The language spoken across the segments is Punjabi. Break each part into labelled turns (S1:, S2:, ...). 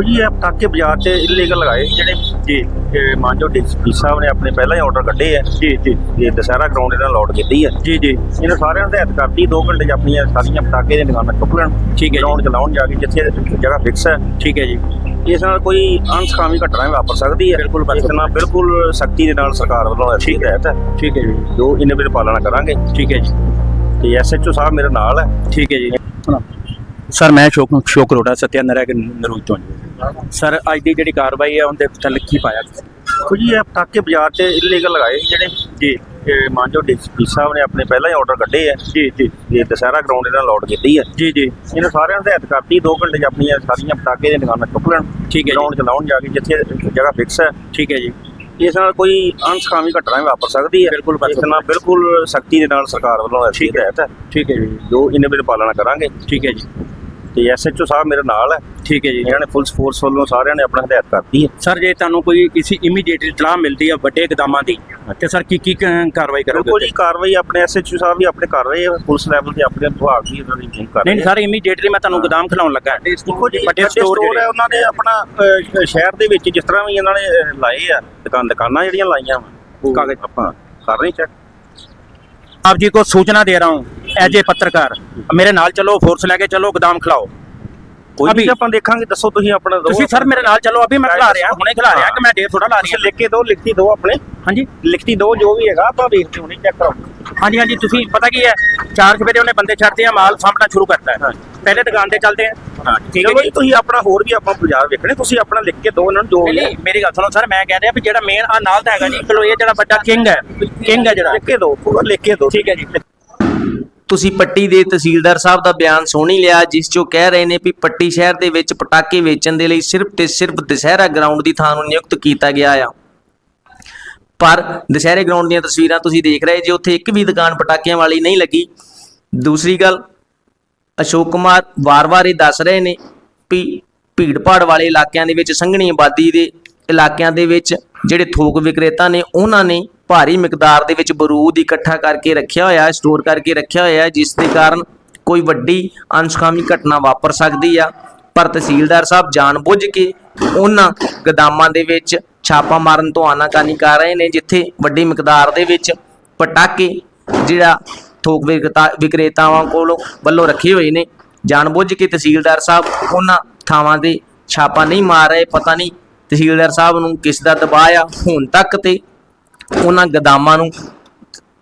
S1: ਦੇਖੋ ਜੀ ਇਹ ਪਟਾਕੇ ਬਾਜ਼ਾਰ 'ਚ ਇਲੀਗਲ ਲਗਾਏ ਜਿਹੜੇ ਜੀ ਮਾਨਜੋ ਡੀਸਪੀ ਸਾਹਿਬ ਨੇ ਆਪਣੇ ਪਹਿਲਾਂ ਹੀ ਆਰਡਰ ਕੱਢੇ ਆ। ਜੀ ਜੀ ਇਹ ਦਸਹਿਰਾ ਗਰਾਊਂਡ ਇਹਨਾਂ ਲੋਡ ਕੀਤੀ ਹੈ ਜੀ ਜੀ ਇਹਨਾਂ ਸਾਰਿਆਂ ਨੂੰ ਹਦਾਇਤ ਕਰਤੀ 2 ਘੰਟੇ 'ਚ ਆਪਣੀਆਂ ਸਾਰੀਆਂ ਪਟਾਕੇ ਦੀਆਂ ਦੁਕਾਨਾਂ ਚੁੱਕ ਲੈਣ
S2: ਠੀਕ ਹੈ।
S1: ਗਰਾਊਂਡ 'ਚ ਲਾਉਣ ਜਾ ਕੇ ਜਿੱਥੇ ਜਗ੍ਹਾ ਫਿਕਸ ਹੈ।
S2: ਠੀਕ ਹੈ ਜੀ।
S1: ਇਸ ਨਾਲ ਕੋਈ ਅਨਸਕਾਮੀ ਘਟਨਾ ਵਾਪਰ ਸਕਦੀ ਹੈ।
S2: ਬਿਲਕੁਲ
S1: ਨਾਲ ਬਿਲਕੁਲ ਸਖਤੀ ਦੇ ਨਾਲ ਸਰਕਾਰ ਵੱਲੋਂ ਅੱਛੀ ਹਦਾਇਤ ਹੈ।
S2: ਠੀਕ ਹੈ ਜੀ।
S1: ਜੋ ਇਹਨਾਂ ਦੀ ਪਾਲਣਾ ਕਰਾਂਗੇ।
S2: ਠੀਕ ਹੈ ਜੀ।
S1: ਤੇ ਐਸਐਚਓ ਸਾਹਿਬ ਮੇਰੇ ਨਾਲ ਹੈ।
S2: ਠੀਕ ਹੈ ਜੀ। ਸਰ ਮੈਂ ਸ਼ੋਕ ਸ਼ੋਕ ਰੋੜਾ ਸਤਿਆ ਨਰੈਗ ਨਰੂਜ ਤੋਂ ਜੀ। ਸਰ ਅੱਜ ਦੀ ਜਿਹੜੀ ਕਾਰਵਾਈ ਹੈ ਉਹਦੇ ਚੱਲ ਕੀ ਪਾਇਆ
S1: ਜੀ ਇਹ ਪਟਾਕੇ ਬਾਜ਼ਾਰ 'ਚ ਇਲੀਗਲ ਲਗਾਏ ਜਿਹੜੇ ਜੀ ਇਹ ਮਾਨਜੋ ਡੀਸਪੀ ਸਾਹਿਬ ਨੇ ਆਪਣੇ ਪਹਿਲਾਂ ਹੀ ਆਰਡਰ ਕੱਢੇ ਆ। ਜੀ ਜੀ। ਇਹ ਦਸਹਿਰਾ ਗਰਾਊਂਡ ਇਹਨਾਂ ਲੋਡ ਕੀਤੀ ਹੈ
S2: ਜੀ ਜੀ।
S1: ਇਹਨਾਂ ਸਾਰਿਆਂ ਨੂੰ ਹਦਾਇਤ ਕਰਤੀ 2 ਘੰਟੇ 'ਚ ਆਪਣੀਆਂ ਸਾਰੀਆਂ ਪਟਾਕੇ ਦੀਆਂ ਦੁਕਾਨਾਂ ਚੁੱਕ ਲੈਣ।
S2: ਠੀਕ ਹੈ।
S1: ਗਰਾਊਂਡ 'ਚ ਲਾਉਣ ਜਾ ਕੇ ਜਿੱਥੇ ਜਗ੍ਹਾ ਫਿਕਸ ਹੈ
S2: ਠੀਕ ਹੈ ਜੀ।
S1: ਇਸ ਨਾਲ ਕੋਈ ਅਨਸਕਾਮੀ ਘਟਨਾ ਵੀ ਵਾਪਰ ਸਕਦੀ ਹੈ
S2: ਬਿਲਕੁਲ
S1: ਇਸ ਨਾਲ ਬਿਲਕੁਲ ਸਖਤੀ ਦੇ ਨਾਲ ਸਰਕਾਰ ਵੱਲੋਂ ਅੱਛੀ ਹਦਾਇਤ ਹੈ
S2: ਠੀਕ ਹੈ ਜੀ।
S1: ਜੋ ਇਹਨਾਂ ਦੀ ਪਾਲਣਾ ਕਰਾਂਗੇ।
S2: ਠੀਕ ਹੈ ਜੀ।
S1: ਤੇ ਐਸਐਚਓ ਸਾਹਿਬ ਮੇਰੇ ਨਾਲ ਹੈ।
S2: ਠੀਕ ਹੈ ਜੀ।
S1: ਇਹਨਾਂ ਨੇ ਫੁੱਲ ਫੋਰਸ ਵੱਲੋਂ ਸਾਰਿਆਂ ਨੇ ਆਪਣਾ ਹਦਾਇਤ ਕਰਤੀ ਹੈ।
S2: ਸਰ ਜੇ ਤੁਹਾਨੂੰ ਕੋਈ ਕਿਸੇ ਇਮੀਡੀਏਟਲੀ ਇਤਲਾਹ ਮਿਲਦੀ ਹੈ ਵੱਡੇ ਗਦਾਮਾਂ ਦੀ ਤੇ ਸਰ ਕੀ ਕੀ ਕਾਰਵਾਈ ਕਰੋਗੇ
S1: ਬਿਲਕੁਲ ਜੀ ਕਾਰਵਾਈ ਆਪਣੇ ਐਸਐਚਓ ਸਾਹਿਬ ਵੀ ਆਪਣੇ ਕਰ ਰਹੇ ਹੈ ਪੁਲਿਸ ਲੈਵਲ ਤੇ ਆਪਣੇ ਵਿਭਾਗ ਵੀ ਇਹਨਾਂ ਦੀ ਕਰ
S2: ਨਹੀਂ ਸਰ ਇਮੀਡੀਏਟਲੀ ਮੈਂ ਤੁਹਾਨੂੰ ਗਦਾਮ ਖਿਲਾਉਣ ਲੱਗਾ।
S1: ਦੇਖੋ ਜੀ
S2: ਵੱਡੇ ਸਟੋਰ
S1: ਹੈ ਉਹਨਾਂ ਨੇ ਆਪਣਾ ਸ਼ਹਿਰ ਦੇ ਵਿੱਚ ਜਿਸ ਤਰ੍ਹਾਂ ਵੀ ਇਹਨਾਂ ਨੇ ਲਾਏ ਆ ਦੁਕਾਨ ਦੁਕਾਨਾਂ ਜਿਹੜੀਆਂ ਲਾਈਆਂ ਵਾ
S2: ਕਾਗਜ਼।
S1: ਆਪਾਂ ਕਰ ਰਹੇ ਚੈੱਕ
S2: ਆਪ ਜੀ ਕੋ ਸੂਚਨਾ ਦੇ ਰਹਾ ਹਾਂ। ਐਜ ਏ ਪੱਤਰਕਾਰ ਮੇਰੇ ਨਾਲ ਚਲੋ ਫੋਰਸ ਲੈ ਕੇ ਚਲੋ ਗਦਾਮ
S1: ਖਿਲਾਓ।
S2: ਕੋਈ
S1: ਵੀ ਆਪਾਂ ਦੇਖਾਂਗੇ ਦੱਸੋ ਤੁਸੀਂ ਆਪਣਾ
S2: ਤੁਸੀਂ ਸਰ ਮੇਰੇ ਨਾਲ ਚਲੋ ਅਭੀ ਮੈਂ ਖਿਲਾ ਰਿਹਾ ਹੁਣੇ ਖਿਲਾ ਰਿਹਾ ਕਿ ਮੈਂ ਡੇਢ ਥੋੜਾ ਲਾ ਰਿਹਾ।
S1: ਲਿਖ ਕੇ ਦੋ ਲਿਖਤੀ ਦੋ ਆਪਣੇ।
S2: ਹਾਂਜੀ।
S1: ਲਿਖਤੀ ਦੋ ਜੋ ਵੀ ਹੈਗਾ ਆਪਾਂ ਵੇਖਦੇ ਹੁਣੇ ਚੈੱਕ ਕਰਾਓ।
S2: ਹਾਂਜੀ ਹਾਂਜੀ ਤੁਸੀਂ ਪਤਾ ਕੀ ਹੈ ਚਾਰ ਸਵੇਰੇ ਉਹਨੇ ਬੰਦੇ ਛੱਡਦੇ ਆ ਮਾਲ ਸਾਂਭਣਾ ਸ਼ੁਰੂ ਕਰਦਾ ਹੈ। ਪਹਿਲੇ ਦੁਕਾਨ ਤੇ ਚੱਲਦੇ ਆ। ਠੀਕ ਹੈ ਜੀ।
S1: ਤੁਸੀਂ ਆਪਣਾ ਹੋਰ ਵੀ ਆਪਾਂ ਬਾਜ਼ਾਰ ਵੇਖਣੇ ਤੁਸੀਂ ਆਪਣਾ ਲਿਖ ਕੇ ਦੋ ਉਹਨਾਂ ਨੂੰ ਜੋ
S2: ਨਹੀਂ ਮੇਰੀ ਗੱਲ ਸੁਣੋ ਸਰ ਮੈਂ ਕਹਿ ਰਿਹਾ ਵੀ ਜਿਹੜਾ ਮੇਨ ਆ ਨਾਲ ਤਾਂ ਹੈਗਾ ਜੀ ਚਲੋ ਇਹ ਜਿਹੜਾ ਵੱਡਾ ਕਿੰਗ ਹੈ ਕਿੰਗ ਹੈ ਜਿਹੜਾ।
S1: ਲਿਖ ਕੇ ਦੋ ਲਿਖ ਕੇ ਦੋ।
S2: ਠੀਕ ਹੈ ਜੀ।
S3: ਤੁਸੀਂ ਪੱਟੀ ਦੇ ਤਹਿਸੀਲਦਾਰ ਸਾਹਿਬ ਦਾ ਬਿਆਨ ਸੁਣ ਹੀ ਲਿਆ, ਜਿਸ 'ਚੋਂ ਕਹਿ ਰਹੇ ਨੇ ਵੀ ਪੱਟੀ ਸ਼ਹਿਰ ਦੇ ਵਿੱਚ ਪਟਾਕੇ ਵੇਚਣ ਦੇ ਲਈ ਸਿਰਫ ਤੇ ਸਿਰਫ ਦੁਸਹਿਰਾ ਗਰਾਊਂਡ ਦੀ ਥਾਂ ਨੂੰ ਨਿਯੁਕਤ ਕੀਤਾ ਗਿਆ ਆ। ਪਰ ਦੁਸਹਿਰੇ ਗਰਾਊਂਡ ਦੀਆਂ ਤਸਵੀਰਾਂ ਤੁਸੀਂ ਦੇਖ ਰਹੇ, ਜੇ ਉੱਥੇ ਇੱਕ ਵੀ ਦੁਕਾਨ ਪਟਾਕਿਆਂ ਵਾਲੀ ਨਹੀਂ ਲੱਗੀ। ਦੂਸਰੀ ਗੱਲ, ਅਸ਼ੋਕ ਕੁਮਾਰ ਵਾਰ-ਵਾਰ ਇਹ ਦੱਸ ਰਹੇ ਨੇ ਵੀ ਭੀੜ-ਭਾੜ ਵਾਲੇ ਇਲਾਕਿਆਂ ਦੇ ਵਿੱਚ ਸੰਘਣੀ ਆਬਾਦੀ ਦੇ ਇਲਾਕਿਆਂ ਦੇ ਵਿੱਚ ਜਿਹੜੇ ਥੋਕ ਵਿਕਰੇਤਾ ਨੇ, ਉਹਨਾਂ ਨੇ ਭਾਰੀ ਮਿਕਦਾਰ ਦੇ ਵਿੱਚ ਬਰੂਦ ਇਕੱਠਾ ਕਰਕੇ ਰੱਖਿਆ ਹੋਇਆ ਹੈ ਸਟੋਰ ਕਰਕੇ ਰੱਖਿਆ ਹੋਇਆ ਹੈ ਜਿਸ ਦੇ ਕਾਰਨ ਕੋਈ ਵੱਡੀ ਅਨਸੁਖਾਵੀ ਘਟਨਾ ਵਾਪਰ ਸਕਦੀ ਆ। ਪਰ ਤਹਿਸੀਲਦਾਰ ਸਾਹਿਬ ਜਾਣਬੁੱਝ ਕੇ ਉਹਨਾਂ ਗਦਾਮਾਂ ਦੇ ਵਿੱਚ ਛਾਪਾ ਮਾਰਨ ਤੋਂ ਆਨਾਕਾਨੀ ਕਰ ਰਹੇ ਨੇ, ਜਿੱਥੇ ਵੱਡੀ ਮਿਕਦਾਰ ਦੇ ਵਿੱਚ ਪਟਾਕੇ ਜਿਹੜਾ ਥੋਕ ਵਿਕਰੇਤਾ ਵਿਕਰੇਤਾਵਾਂ ਕੋਲੋਂ ਵੱਲੋਂ ਰੱਖੇ ਹੋਏ ਨੇ। ਜਾਣਬੁੱਝ ਕੇ ਤਹਿਸੀਲਦਾਰ ਸਾਹਿਬ ਉਹਨਾਂ ਥਾਵਾਂ ਤੇ ਛਾਪਾ ਨਹੀਂ ਮਾਰ ਰਹੇ, ਪਤਾ ਨਹੀਂ ਤਹਿਸੀਲਦਾਰ ਸਾਹਿਬ ਨੂੰ ਕਿਸ ਦਾ ਦਬਾਅ ਆ। ਹੁਣ ਤੱਕ ਤੇ ਉਹਨਾਂ ਗਦਾਮਾਂ ਨੂੰ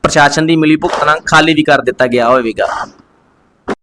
S3: ਪ੍ਰਸ਼ਾਸਨ ਦੀ ਮਿਲੀ ਭੁਗਤ ਨਾਲ ਖਾਲੀ ਵੀ ਕਰ ਦਿੱਤਾ ਗਿਆ ਹੋਵੇਗਾ।